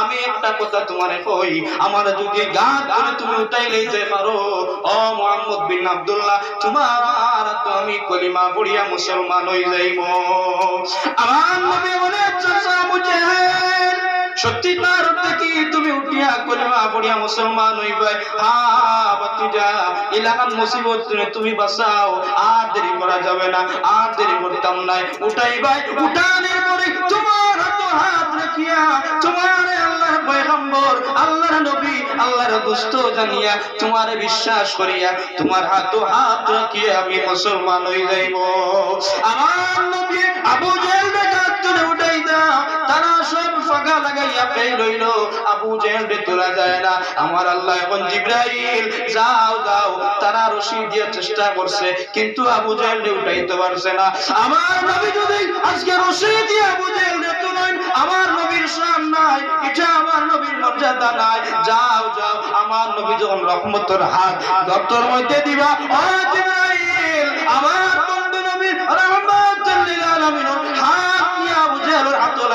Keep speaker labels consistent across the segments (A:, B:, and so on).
A: আমি একটা কথা তোমারে কই, আমার যদি গাত করে তুমি উঠাই লইতে পারো, ও মোহাম্মদ বিন আব্দুল্লাহ, তোমার তো আমি কলিমা পড়িয়া মুসলমান হই যাইব। আমার নবী বলে চাচা জেহেল, সত্যিকার অর্থে কি তুমি উঠিয়া মুসলমান হা মুসিবত তুমি বাঁচাও। আর দেরি করা যাবে না, আর দেরি করতাম না উঠাইবাই, উঠানের পরে তোমার হাত রাখিয়া তোমার পয়গম্বর, আল্লাহর নবী, আল্লাহর জানিয়া তোমার বিশ্বাস করিয়া তোমার হাত হাত রাখিয়া আমি মুসলমান হই যাইব। আমার নবী আবু জেহেল উঠাই দাও সব ফাঁকা লাগাইয়া পেয়ে রইল আবু জেহেল রে তোলা যায় না। আমার আল্লাহ এখন জিব্রাইল, যাও যাও। তারা রশি দিয়ে চেষ্টা করছে, কিন্তু আবু জেহেল রে উঠাইতে পারছে না। আমার নবী যদি আজকে রশি দিয়ে আবু জেহেল রে তোলেন, আমার নবীর শান নাই, এটা আমার নবীর মর্যাদা নাই। যাও যাও। আমার নবী যখন রহমতের হাত দপ্তর মধ্যে দিবা আমার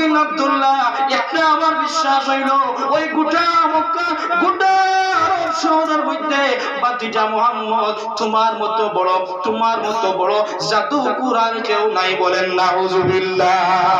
A: বিন আব্দুল্লাহ আমার বিশ্বাস হইল, ওই গোটা মক্কা, গোটা তোমার মতো বড়, তোমার মতো জাদু কুরআন কেউ নাই বলেন নাউজুবিল্লাহ আমার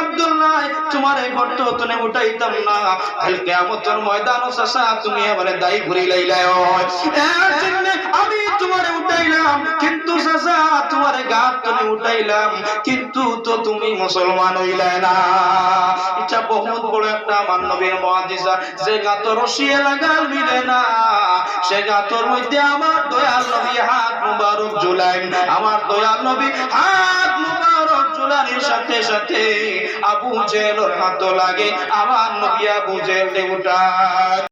A: মুসলমান হইলে না। এটা বহুত বড় একটা মানবীর মহাদিসা। যে গাত রশিয়ে লাগাল মিলে না, সে গাতর মধ্যে আমার দয়াল নবী হাত মুবারক জুলাইন আমার দয়াল নবী হাত মুবারক জুলানির সাথে সাথে আবু জেল হাত লাগে। আমার নবী আবু জেল উঠা